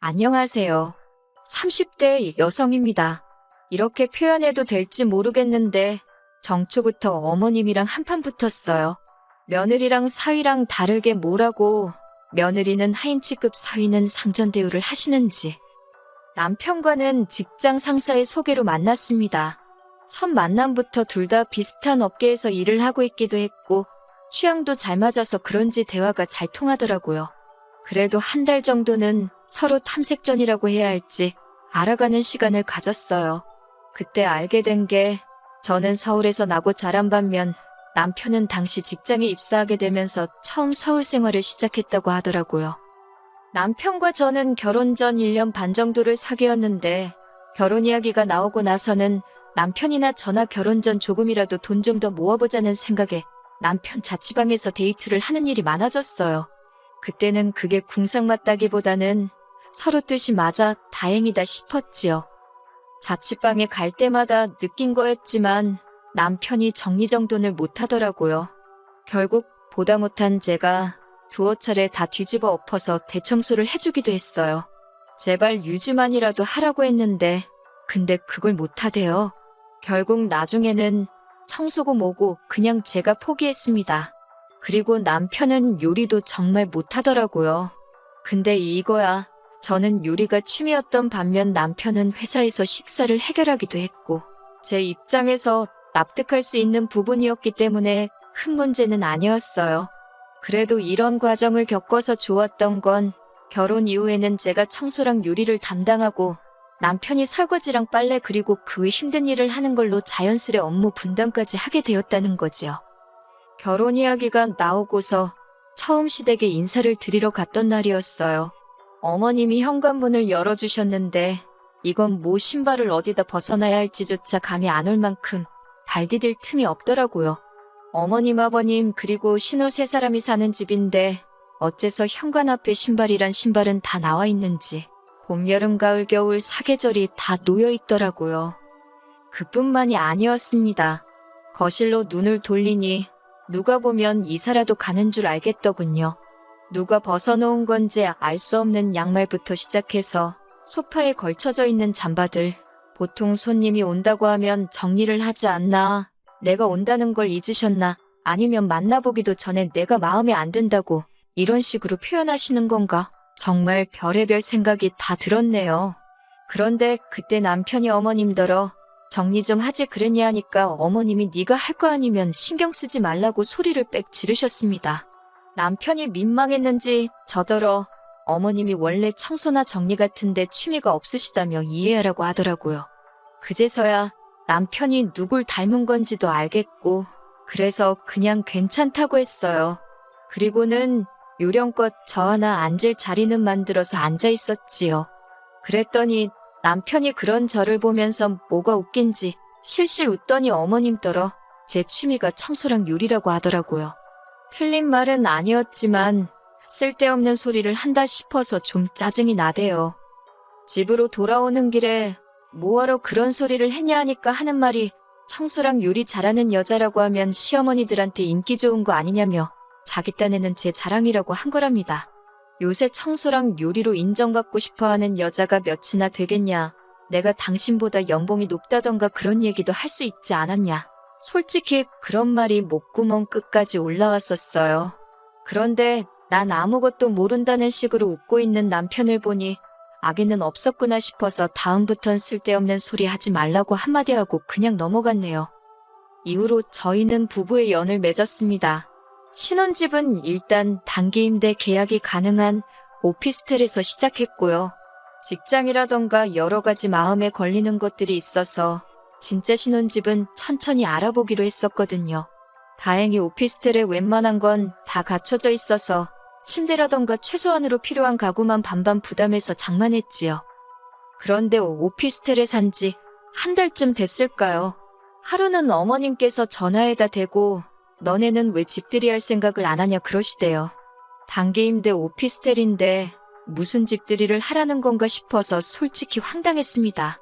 안녕하세요. 30대 여성입니다. 이렇게 표현해도 될지 모르겠는데 정초부터 어머님이랑 한판 붙었어요. 며느리랑 사위랑 다르게 뭐라고 며느리는 하인치급 사위는 상전 대우를 하시는지 남편과는 직장 상사의 소개로 만났습니다. 첫 만남부터 둘 다 비슷한 업계에서 일을 하고 있기도 했고 취향도 잘 맞아서 그런지 대화가 잘 통하더라고요. 그래도 한 달 정도는 서로 탐색전이라고 해야 할지 알아가는 시간을 가졌어요. 그때 알게 된 게 저는 서울에서 나고 자란 반면 남편은 당시 직장에 입사하게 되면서 처음 서울 생활을 시작했다고 하더라고요. 남편과 저는 결혼 전 1년 반 정도를 사귀었는데 결혼 이야기가 나오고 나서는 남편이나 저나 결혼 전 조금이라도 돈 좀 더 모아보자는 생각에 남편 자취방에서 데이트를 하는 일이 많아졌어요. 그때는 그게 궁상 맞다기보다는 서로 뜻이 맞아 다행이다 싶었지요. 자취방에 갈 때마다 느낀 거였지만 남편이 정리정돈을 못하더라고요. 결국 보다 못한 제가 두어 차례 다 뒤집어 엎어서 대청소를 해주기도 했어요. 제발 유지만이라도 하라고 했는데 근데 그걸 못하대요. 결국 나중에는 청소고 뭐고 그냥 제가 포기했습니다. 그리고 남편은 요리도 정말 못하더라고요. 근데 이거야. 저는 요리가 취미였던 반면 남편은 회사에서 식사를 해결하기도 했고 제 입장에서 납득할 수 있는 부분이었기 때문에 큰 문제는 아니었어요. 그래도 이런 과정을 겪어서 좋았던 건 결혼 이후에는 제가 청소랑 요리를 담당하고 남편이 설거지랑 빨래 그리고 그외 힘든 일을 하는 걸로 자연스레 업무 분담까지 하게 되었다는 거지요. 결혼 이야기가 나오고서 처음 시댁에 인사를 드리러 갔던 날이었어요. 어머님이 현관문을 열어주셨는데 이건 뭐 신발을 어디다 벗어나야 할지조차 감이 안 올 만큼 발 디딜 틈이 없더라고요. 어머님, 아버님, 그리고 신우 세 사람이 사는 집인데 어째서 현관 앞에 신발이란 신발은 다 나와 있는지 봄, 여름, 가을, 겨울 사계절이 다 놓여 있더라고요. 그뿐만이 아니었습니다. 거실로 눈을 돌리니 누가 보면 이사라도 가는 줄 알겠더군요. 누가 벗어놓은 건지 알 수 없는 양말부터 시작해서 소파에 걸쳐져 있는 잠바들. 보통 손님이 온다고 하면 정리를 하지 않나. 내가 온다는 걸 잊으셨나. 아니면 만나보기도 전에 내가 마음에 안 든다고 이런 식으로 표현하시는 건가. 정말 별의별 생각이 다 들었네요. 그런데 그때 남편이 어머님더러 정리 좀 하지 그랬냐 하니까 어머님이 네가 할 거 아니면 신경 쓰지 말라고 소리를 빽 지르셨습니다. 남편이 민망했는지 저더러 어머님이 원래 청소나 정리 같은데 취미가 없으시다며 이해하라고 하더라고요. 그제서야 남편이 누굴 닮은 건지도 알겠고 그래서 그냥 괜찮다고 했어요. 그리고는 요령껏 저 하나 앉을 자리는 만들어서 앉아 있었지요. 그랬더니 남편이 그런 저를 보면서 뭐가 웃긴지 실실 웃더니 어머님더러 제 취미가 청소랑 요리라고 하더라고요. 틀린 말은 아니었지만 쓸데없는 소리를 한다 싶어서 좀 짜증이 나대요. 집으로 돌아오는 길에 뭐하러 그런 소리를 했냐 하니까 하는 말이 청소랑 요리 잘하는 여자라고 하면 시어머니들한테 인기 좋은 거 아니냐며 자기 딴에는 제 자랑이라고 한 거랍니다. 요새 청소랑 요리로 인정받고 싶어 하는 여자가 몇이나 되겠냐. 내가 당신보다 연봉이 높다던가 그런 얘기도 할 수 있지 않았냐. 솔직히 그런 말이 목구멍 끝까지 올라왔었어요. 그런데 난 아무것도 모른다는 식으로 웃고 있는 남편을 보니 악의는 없었구나 싶어서 다음부턴 쓸데없는 소리 하지 말라고 한마디 하고 그냥 넘어갔네요. 이후로 저희는 부부의 연을 맺었습니다. 신혼집은 일단 단기 임대 계약이 가능한 오피스텔에서 시작했고요. 직장이라던가 여러 가지 마음에 걸리는 것들이 있어서 진짜 신혼집은 천천히 알아보기로 했었거든요. 다행히 오피스텔에 웬만한 건 다 갖춰져 있어서 침대라던가 최소한으로 필요한 가구만 반반 부담해서 장만했지요. 그런데 오피스텔에 산 지 한 달쯤 됐을까요? 하루는 어머님께서 전화에다 대고 너네는 왜 집들이 할 생각을 안 하냐 그러시대요. 단기 임대 오피스텔인데 무슨 집들이를 하라는 건가 싶어서 솔직히 황당했습니다.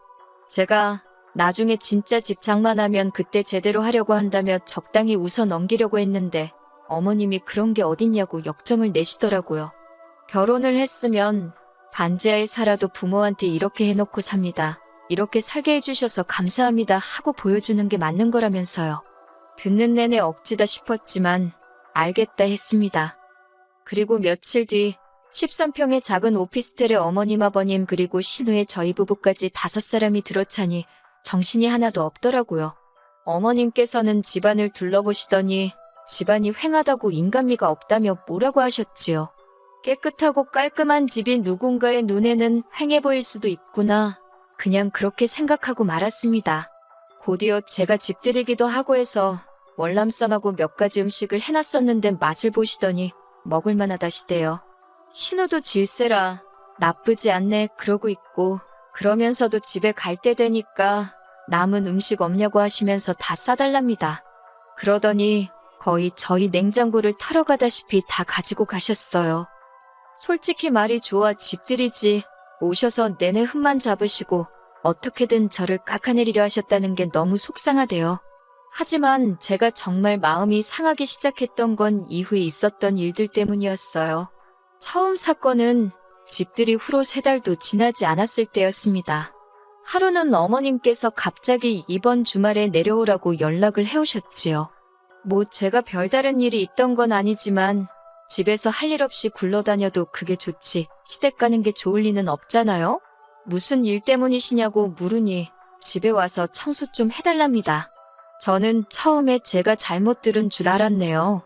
제가 나중에 진짜 집 장만하면 그때 제대로 하려고 한다며 적당히 웃어 넘기려고 했는데 어머님이 그런 게 어딨냐고 역정을 내시더라고요. 결혼을 했으면 반지하에 살아도 부모한테 이렇게 해놓고 삽니다. 이렇게 살게 해주셔서 감사합니다 하고 보여주는 게 맞는 거라면서요. 듣는 내내 억지다 싶었지만 알겠다 했습니다. 그리고 며칠 뒤 13평의 작은 오피스텔에 어머님 아버님 그리고 신우의 저희 부부까지 다섯 사람이 들어차니 정신이 하나도 없더라고요. 어머님께서는 집안을 둘러보시더니 집안이 횡하다고 인간미가 없다며 뭐라고 하셨지요. 깨끗하고 깔끔한 집이 누군가의 눈에는 횡해 보일 수도 있구나. 그냥 그렇게 생각하고 말았습니다. 곧이어 제가 집들이기도 하고 해서 월남쌈하고 몇 가지 음식을 해놨었는데 맛을 보시더니 먹을만하다시대요. 신우도 질세라 나쁘지 않네 그러고 있고 그러면서도 집에 갈 때 되니까 남은 음식 없냐고 하시면서 다 싸달랍니다. 그러더니 거의 저희 냉장고를 털어가다시피 다 가지고 가셨어요. 솔직히 말이 좋아 집들이지 오셔서 내내 흠만 잡으시고 어떻게든 저를 깎아내리려 하셨다는 게 너무 속상하대요. 하지만 제가 정말 마음이 상하기 시작했던 건 이후에 있었던 일들 때문이었어요. 처음 사건은 집들이 후로 세 달도 지나지 않았을 때였습니다. 하루는 어머님께서 갑자기 이번 주말에 내려오라고 연락을 해오셨지요. 뭐 제가 별다른 일이 있던 건 아니지만 집에서 할 일 없이 굴러다녀도 그게 좋지 시댁 가는 게 좋을 리는 없잖아요? 무슨 일 때문이시냐고 물으니 집에 와서 청소 좀 해달랍니다. 저는 처음에 제가 잘못 들은 줄 알았네요.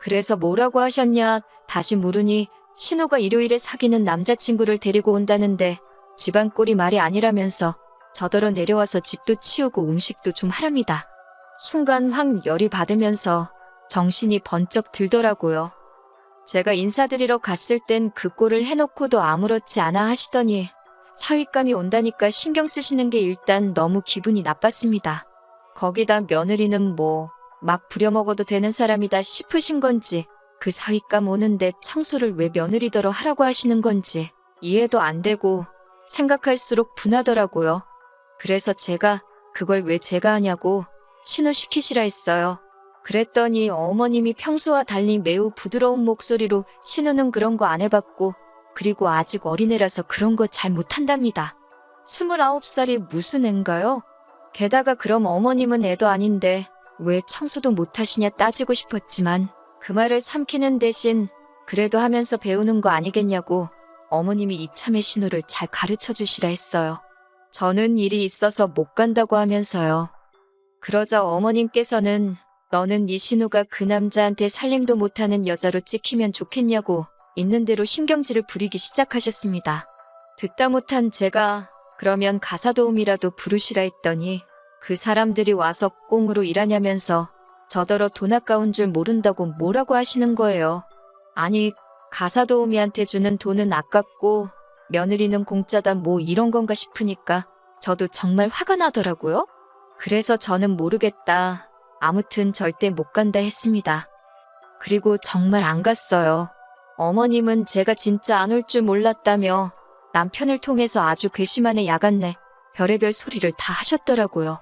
그래서 뭐라고 하셨냐 다시 물으니 신우가 일요일에 사귀는 남자친구를 데리고 온다는데 집안 꼴이 말이 아니라면서 저더러 내려와서 집도 치우고 음식도 좀 하랍니다. 순간 확 열이 받으면서 정신이 번쩍 들더라고요. 제가 인사드리러 갔을 땐 그 꼴을 해놓고도 아무렇지 않아 하시더니 사윗감이 온다니까 신경 쓰시는 게 일단 너무 기분이 나빴습니다. 거기다 며느리는 뭐 막 부려먹어도 되는 사람이다 싶으신 건지 그 사윗감 오는데 청소를 왜 며느리더러 하라고 하시는 건지 이해도 안 되고 생각할수록 분하더라고요. 그래서 제가 그걸 왜 제가 하냐고 신우 시키시라 했어요. 그랬더니 어머님이 평소와 달리 매우 부드러운 목소리로 신우는 그런 거 안 해봤고 그리고 아직 어린애라서 그런 거 잘 못한답니다. 스물아홉 살이 무슨 앤가요? 게다가 그럼 어머님은 애도 아닌데 왜 청소도 못하시냐 따지고 싶었지만 그 말을 삼키는 대신 그래도 하면서 배우는 거 아니겠냐고 어머님이 이참에 신우를 잘 가르쳐 주시라 했어요. 저는 일이 있어서 못 간다고 하면서요. 그러자 어머님께서는 너는 이 신우가 그 남자한테 살림도 못하는 여자로 찍히면 좋겠냐고 있는 대로 신경질을 부리기 시작하셨습니다. 듣다 못한 제가 그러면 가사 도우미라도 부르시라 했더니 그 사람들이 와서 꽁으로 일하냐면서 저더러 돈 아까운 줄 모른다고 뭐라고 하시는 거예요. 아니 가사 도우미한테 주는 돈은 아깝고 며느리는 공짜다 뭐 이런 건가 싶으니까 저도 정말 화가 나더라고요. 그래서 저는 모르겠다. 아무튼 절대 못 간다 했습니다. 그리고 정말 안 갔어요. 어머님은 제가 진짜 안 올 줄 몰랐다며 남편을 통해서 아주 괘씸하네 야갔네 별의별 소리를 다 하셨더라고요.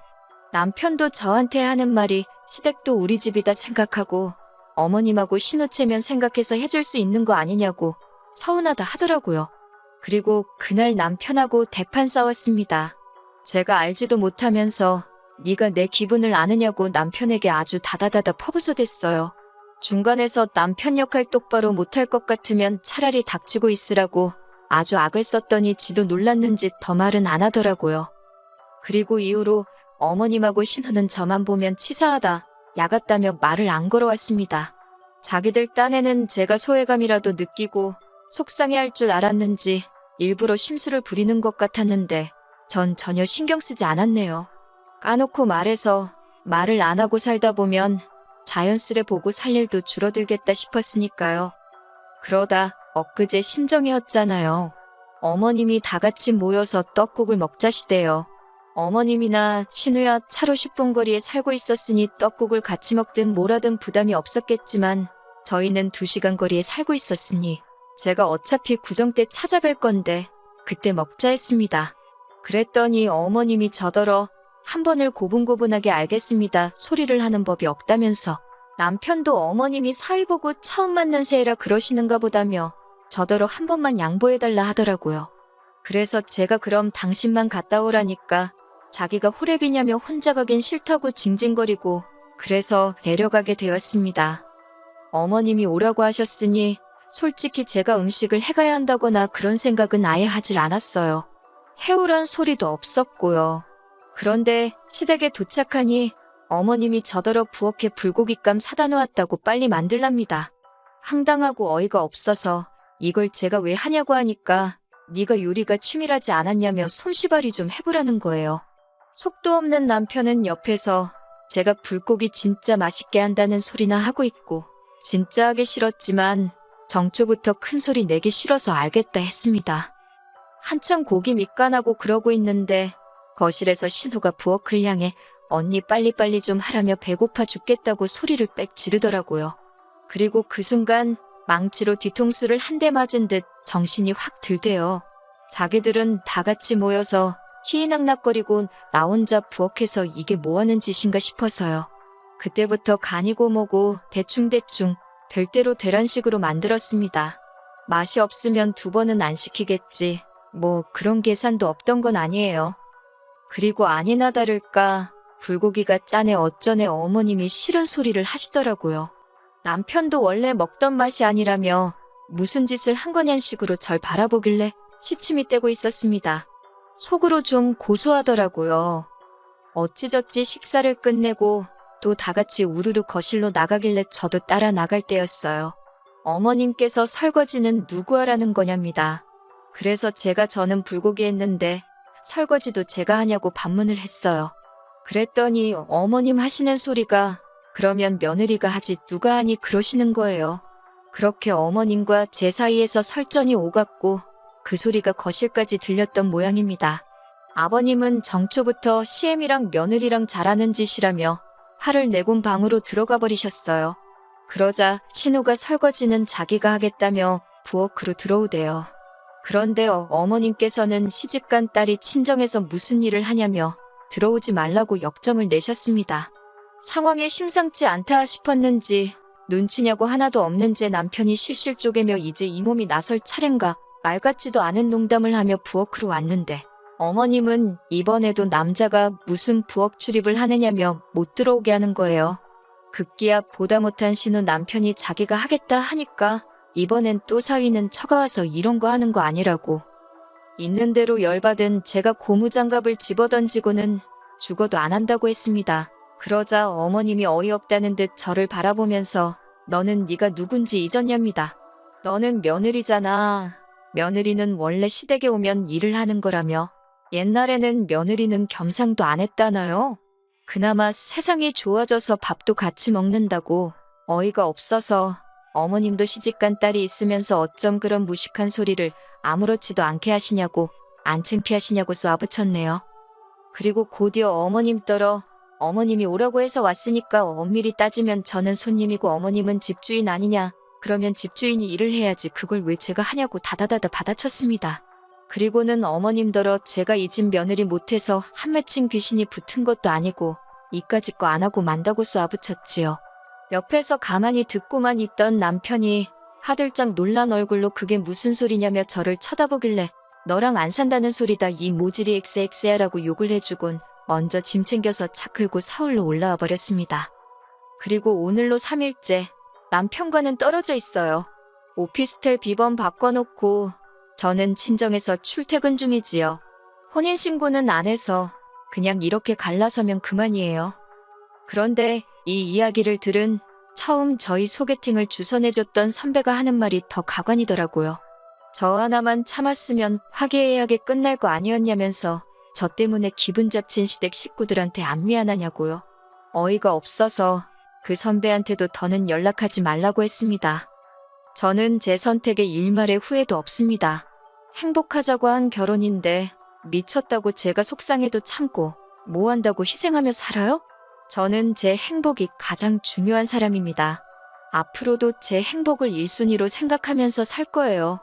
남편도 저한테 하는 말이 시댁도 우리 집이다 생각하고 어머님하고 신우체면 생각해서 해줄 수 있는 거 아니냐고 서운하다 하더라고요. 그리고 그날 남편하고 대판 싸웠습니다. 제가 알지도 못하면서 네가 내 기분을 아느냐고 남편에게 아주 다다다다 퍼부서댔어요. 중간에서 남편 역할 똑바로 못할 것 같으면 차라리 닥치고 있으라고 아주 악을 썼더니 지도 놀랐는지 더 말은 안 하더라고요. 그리고 이후로 어머님하고 신우는 저만 보면 치사하다, 야같다며 말을 안 걸어왔습니다. 자기들 딴에는 제가 소외감이라도 느끼고 속상해할 줄 알았는지 일부러 심술을 부리는 것 같았는데 전 전혀 신경 쓰지 않았네요. 까놓고 말해서 말을 안 하고 살다 보면 자연스레 보고 살 일도 줄어들겠다 싶었으니까요. 그러다 엊그제 신정이었잖아요. 어머님이 다 같이 모여서 떡국을 먹자시대요. 어머님이나 신우야 차로 10분 거리에 살고 있었으니 떡국을 같이 먹든 뭐라든 부담이 없었겠지만 저희는 2시간 거리에 살고 있었으니 제가 어차피 구정 때 찾아뵐 건데 그때 먹자 했습니다. 그랬더니 어머님이 저더러 한 번을 고분고분하게 알겠습니다. 소리를 하는 법이 없다면서 남편도 어머님이 사위 보고 처음 만난 새이라 그러시는가 보다며 저더러 한 번만 양보해달라 하더라고요. 그래서 제가 그럼 당신만 갔다 오라니까 자기가 호랩이냐며 혼자 가긴 싫다고 징징거리고 그래서 내려가게 되었습니다. 어머님이 오라고 하셨으니 솔직히 제가 음식을 해가야 한다거나 그런 생각은 아예 하질 않았어요. 해오란 소리도 없었고요. 그런데 시댁에 도착하니 어머님이 저더러 부엌에 불고기감 사다 놓았다고 빨리 만들랍니다. 황당하고 어이가 없어서 이걸 제가 왜 하냐고 하니까 네가 요리가 취미라지 않았냐며 솜씨발이 좀 해보라는 거예요. 속도 없는 남편은 옆에서 제가 불고기 진짜 맛있게 한다는 소리나 하고 있고 진짜 하기 싫었지만 정초부터 큰 소리 내기 싫어서 알겠다 했습니다. 한참 고기 밑간하고 그러고 있는데 거실에서 신우가 부엌을 향해 언니 빨리빨리 좀 하라며 배고파 죽겠다고 소리를 빽 지르더라고요. 그리고 그 순간 망치로 뒤통수를 한 대 맞은 듯 정신이 확 들대요. 자기들은 다 같이 모여서 희희낙낙거리고 나 혼자 부엌에서 이게 뭐하는 짓인가 싶어서요. 그때부터 간이고 뭐고 대충대충 될 대로 되란식으로 만들었습니다. 맛이 없으면 두 번은 안 시키겠지. 뭐 그런 계산도 없던 건 아니에요. 그리고 아니나 다를까 불고기가 짠에 어쩌네 어머님이 싫은 소리를 하시더라고요. 남편도 원래 먹던 맛이 아니라며 무슨 짓을 한 거냔 식으로 절 바라보길래 시침이 떼고 있었습니다. 속으로 좀 고소하더라고요. 어찌저찌 식사를 끝내고 또 다 같이 우르르 거실로 나가길래 저도 따라 나갈 때였어요. 어머님께서 설거지는 누구 하라는 거냐입니다. 그래서 제가 저는 불고기 했는데 설거지도 제가 하냐고 반문을 했어요. 그랬더니 어머님 하시는 소리가 그러면 며느리가 하지 누가 하니 그러시는 거예요. 그렇게 어머님과 제 사이에서 설전이 오갔고 그 소리가 거실까지 들렸던 모양입니다. 아버님은 정초부터 시엠이랑 며느리랑 잘하는 짓이라며 화를 내곤 방으로 들어가 버리셨어요. 그러자 신우가 설거지는 자기가 하겠다며 부엌으로 들어오대요. 그런데 어- 어머님께서는 시집간 딸이 친정에서 무슨 일을 하냐며 들어오지 말라고 역정을 내셨습니다. 상황이 심상치 않다 싶었는지 눈치냐고 하나도 없는 제 남편이 실실 쪼개며 이제 이 몸이 나설 차례인가 말 같지도 않은 농담을 하며 부엌으로 왔는데 어머님은 이번에도 남자가 무슨 부엌 출입을 하느냐며 못 들어오게 하는 거예요. 급기야 보다 못한 신우 남편이 자기가 하겠다 하니까 이번엔 또 사위는 처가와서 이런 거 하는 거 아니라고. 있는 대로 열받은 제가 고무장갑을 집어던지고는 죽어도 안 한다고 했습니다. 그러자 어머님이 어이없다는 듯 저를 바라보면서 너는 네가 누군지 잊었냐입니다. 너는 며느리잖아. 며느리는 원래 시댁에 오면 일을 하는 거라며. 옛날에는 며느리는 겸상도 안 했다나요? 그나마 세상이 좋아져서 밥도 같이 먹는다고 어이가 없어서 어머님도 시집간 딸이 있으면서 어쩜 그런 무식한 소리를 아무렇지도 않게 하시냐고 안 창피하시냐고 쏘아붙였네요. 그리고 곧이어 어머님 떨어 어머님이 오라고 해서 왔으니까 엄밀히 따지면 저는 손님이고 어머님은 집주인 아니냐. 그러면 집주인이 일을 해야지 그걸 왜 제가 하냐고 다다다다 받아쳤습니다. 그리고는 어머님더러 제가 이 집 며느리 못해서 한 맺힌 귀신이 붙은 것도 아니고 이까짓 거 안 하고 만다고 쏘아붙였지요. 옆에서 가만히 듣고만 있던 남편이 하들짝 놀란 얼굴로 그게 무슨 소리냐며 저를 쳐다보길래 너랑 안 산다는 소리다 이 모질이 엑스엑스야라고 욕을 해주곤 먼저 짐 챙겨서 차 끌고 서울로 올라와 버렸습니다. 그리고 오늘로 3일째 남편과는 떨어져 있어요. 오피스텔 비번 바꿔놓고 저는 친정에서 출퇴근 중이지요. 혼인신고는 안 해서 그냥 이렇게 갈라서면 그만이에요. 그런데 이 이야기를 들은 처음 저희 소개팅을 주선해줬던 선배가 하는 말이 더 가관이더라고요. 저 하나만 참았으면 화기애애하게 끝날 거 아니었냐면서 저 때문에 기분 잡친 시댁 식구들한테 안 미안하냐고요. 어이가 없어서 그 선배한테도 더는 연락하지 말라고 했습니다. 저는 제 선택에 일말의 후회도 없습니다. 행복하자고 한 결혼인데 미쳤다고 제가 속상해도 참고 뭐 한다고 희생하며 살아요? 저는 제 행복이 가장 중요한 사람입니다. 앞으로도 제 행복을 1순위로 생각하면서 살 거예요.